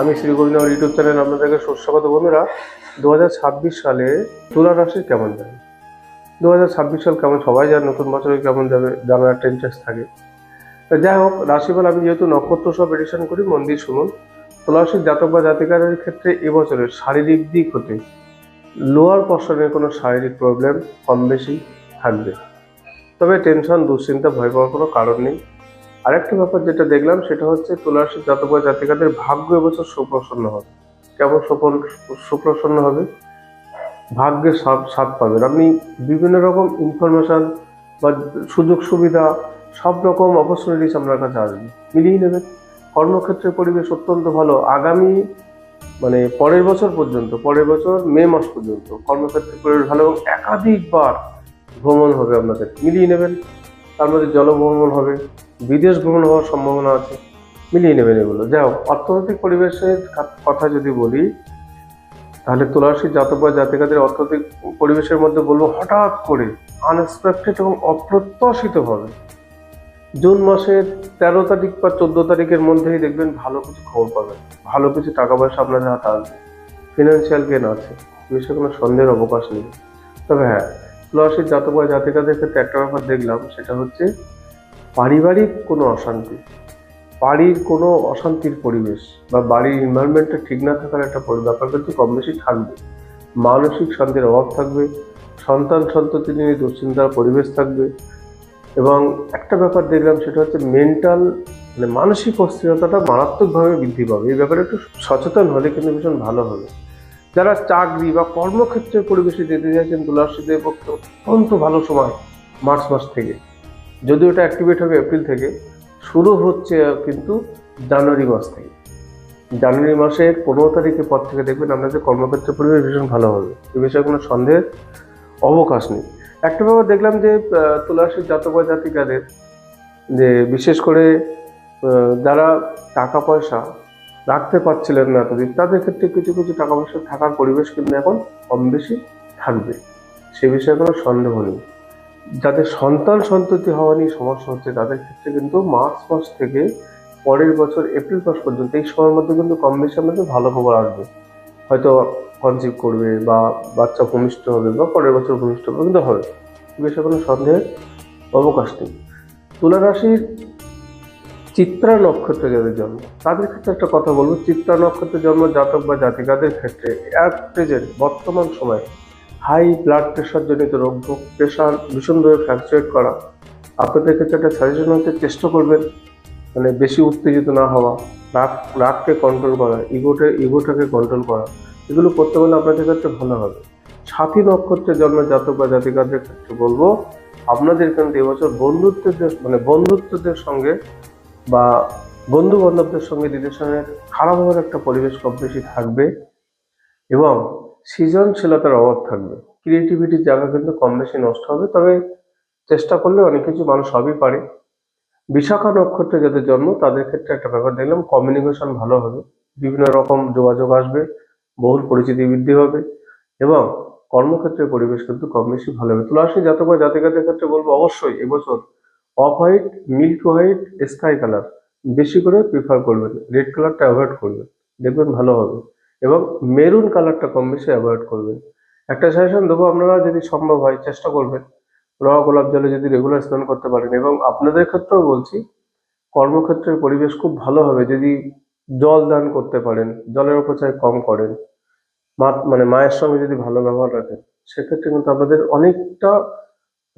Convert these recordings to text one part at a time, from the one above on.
আমি শ্রী গোবিন্দর YouTube channel আপনাদেরকে সুস্বাগত বন্ধুরা। দু হাজার ছাব্বিশ সালে তুলা রাশি কেমন যাবে? দু হাজার ছাব্বিশ সাল কেমন, সবাই জানে নতুন বছরে কেমন যাবে জানার একটা ইন্টারেস্ট থাকে। যাই হোক, রাশিফল আমি যেহেতু নক্ষত্র সব এডিশন করি, মন্দির শুনুন। তুলা রাশির জাতক বা জাতিকারের ক্ষেত্রে এবছরের শারীরিক দিক হতে লোয়ার পশনের কোনো শারীরিক প্রবলেম কম বেশি থাকবে। তবে টেনশন দুশ্চিন্তা, ভয় পাওয়ার কোনো কারণ নেই। আরেকটা ব্যাপার যেটা দেখলাম, সেটা হচ্ছে তুলারাশির জাতক জাতিকাদের ভাগ্য এবছর সুপ্রসন্ন হবে। কেমন সফল সুপ্রসন্ন হবে? ভাগ্যের স্বাদ স্বাদ পাবেন। আপনি বিভিন্ন রকম ইনফরমেশান বা সুযোগ সুবিধা, সব রকম অপরচুনিটিস আপনার কাছে আসবে। মিলিয়ে নেবেন। কর্মক্ষেত্রের পরিবেশ অত্যন্ত ভালো। আগামী মানে পরের বছর পর্যন্ত, পরের বছর মে মাস পর্যন্ত কর্মক্ষেত্রের পরিবেশ ভালো এবং একাধিকবার ভ্রমণ হবে আপনাদের। মিলিয়ে নেবেন। তার মধ্যে জলভ্রমণ হবে, বিদেশ ভ্রমণ হওয়ার সম্ভাবনা আছে, মিলিয়ে নেবেন এগুলো। যাই হোক, অর্থনৈতিক পরিবেশের কথা যদি বলি, তাহলে তুলারাশির জাতক বা জাতিকাদের অর্থনৈতিক পরিবেশের মধ্যে বলব, হঠাৎ করে আনএক্সপেক্টেড এবং অপ্রত্যাশিতভাবে জুন মাসের তেরো তারিখ বা চোদ্দ তারিখের মধ্যেই দেখবেন ভালো কিছু খবর পাবেন। ভালো কিছু টাকা পয়সা আপনাদের হাতে আসবে। ফিনান্সিয়াল গেন আছে বিষয়ে কোনো সন্দেহের অবকাশ নেই। তবে হ্যাঁ তুলারাশির জাতক বা জাতিকাদের ক্ষেত্রে একটা ব্যাপার দেখলাম, সেটা হচ্ছে পারিবারিক কোনো অশান্তি। বাড়ির কোনো অশান্তির পরিবেশ বা বাড়ির এনভায়রনমেন্টটা ঠিক না থাকার একটা পরি- ব্যাপার কিন্তু কম বেশি থাকবে। মানসিক শান্তির অভাব থাকবে, সন্তান সন্ততি নিয়ে দুশ্চিন্তার পরিবেশ থাকবে এবং একটা ব্যাপার দেখলাম, সেটা হচ্ছে মেন্টাল মানে মানসিক অস্থিরতাটা মারাত্মকভাবে বৃদ্ধি পাবে। এই ব্যাপারে একটু সচেতন হলে কিন্তু ভীষণ ভালো হবে। যারা চাকরি বা কর্মক্ষেত্রের পরিবেশে যেতে চাইছেন তুলারাশিদের পক্ষে অত্যন্ত ভালো সময় মার্চ মাস থেকে। যদিও এটা অ্যাক্টিভেট হবে এপ্রিল থেকে শুরু হচ্ছে কিন্তু জানুয়ারি মাস থেকে। জানুয়ারি মাসের পনেরো তারিখের পর থেকে দেখবেন আপনাদের কর্মক্ষেত্রের পরিবেশ ভীষণ ভালো হবে। এ বিষয়ে কোনো সন্দেহের অবকাশ নেই। একটা ব্যাপার দেখলাম যে আহ, তুলারাশির জাতক জাতিকাদের যে বিশেষ করে যারা টাকা পয়সা রাখতে পারছিলেন না এতদিন। তাদের ক্ষেত্রে কিছু কিছু টাকা পয়সা থাকার পরিবেশ কিন্তু এখন কম বেশি থাকবে। সে বিষয়ে কোনো সন্দেহ নেই। যাদের সন্তান সন্ততি হওয়া নিয়ে সমস্যা হচ্ছে, তাদের ক্ষেত্রে কিন্তু মার্চ মাস থেকে পরের বছর এপ্রিল মাস পর্যন্ত এই সময়ের মধ্যে কিন্তু কম বেশি আমাদের ভালো খবর আসবে। হয়তো কনসিভ করবে বা বাচ্চা ভূমিষ্ঠ হবে বা পরের বছর ভূমিষ্ঠ হবে, কিন্তু হবে। বিষয়ে কোনো সন্দেহের অবকাশ নেই। তুলা রাশির চিত্রা নক্ষত্রে যাদের জন্ম, তাদের ক্ষেত্রে একটা কথা বলব, চিত্রা নক্ষত্রে জন্ম জাতক বা জাতিকাদের ক্ষেত্রে অ্যাট প্রেজেন্ট বর্তমান সময়ে হাই ব্লাড প্রেশার জনিত রোগ প্রেশার ভীষণভাবে ফ্ল্যাকচুয়েট করা। আপনাদের ক্ষেত্রে একটা সাজেশন হতে চেষ্টা করবেন মানে বেশি উত্তেজিত না হওয়া রাগ রাগকে কন্ট্রোল করা ইগোটে ইগোটাকে কন্ট্রোল করা, এগুলো করতে পারলে আপনাদের ক্ষেত্রে ভালো হবে। সাথী নক্ষত্রের জন্ম জাতক বা জাতিকাদের ক্ষেত্রে বলব, আপনাদের কিন্তু এবছর বন্ধুত্বদের মানে বন্ধুত্বদের সঙ্গে বা বন্ধু বান্ধবদের সঙ্গে রিলেশনের খারাপ হওয়ার একটা পরিবেশ কম বেশি থাকবে এবং সৃজনশীলতার অভাব থাকবে। ক্রিয়েটিভিটির জায়গা কিন্তু কম বেশি নষ্ট হবে, তবে চেষ্টা করলে অনেক কিছু মানুষ সবই পারে। বিশাখা নক্ষত্রে যাদের জন্ম, তাদের ক্ষেত্রে একটা ব্যাপার দেখলাম কমিউনিকেশন ভালো হবে, বিভিন্ন রকম যোগাযোগ আসবে, বহুল পরিচিতি বৃদ্ধি হবে এবং কর্মক্ষেত্রের পরিবেশ কিন্তু কম বেশি ভালো হবে। তুলাসী জাতক বা জাতিকাদের ক্ষেত্রে বলব অবশ্যই এবছর off white, milk white, sky colour. বেশি করে প্রিফার করবেন। রেড কালারটা অ্যাভয়েড করবেন। দেখবেন ভালো হবে। এবং মেরুন কালারটা কম বেশি অ্যাভয়েড করবেন। একটা সাজেশন দেবো, আপনারা যদি সম্ভব হয়, চেষ্টা করবেন। র গোলাপ জলে যদি রেগুলার স্নান করতে পারেন। এবং আপনাদের ক্ষেত্রেও বলছি, কর্মক্ষেত্রের পরিবেশ খুব ভালো হবে যদি জল দান করতে পারেন, জলের অপচয় কম করেন। মা মানে মায়ের সঙ্গে যদি ভালো ব্যবহার রাখেন, সেক্ষেত্রে কিন্তু আপনাদের অনেকটা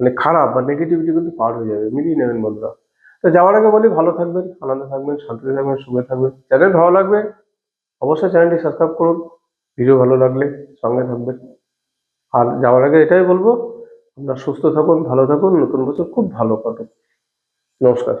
মানে খারাপ বা নেগেটিভিটি কিন্তু পার হয়ে যাবে, মিলিয়ে নেবেন বন্ধুরা। তো যাওয়ার আগে বলি, ভালো থাকবেন, আনন্দে থাকবেন, শান্তিতে থাকবেন, সুখে থাকবেন। চ্যানেল ভালো লাগবে, অবশ্যই চ্যানেলটি সাবস্ক্রাইব করুন। ভিডিও ভালো লাগলে সঙ্গে থাকবেন। আর যাওয়ার আগে এটাই বলব, আপনারা সুস্থ থাকুন, ভালো থাকুন, নতুন বছর খুব ভালো কাটুন নমস্কার।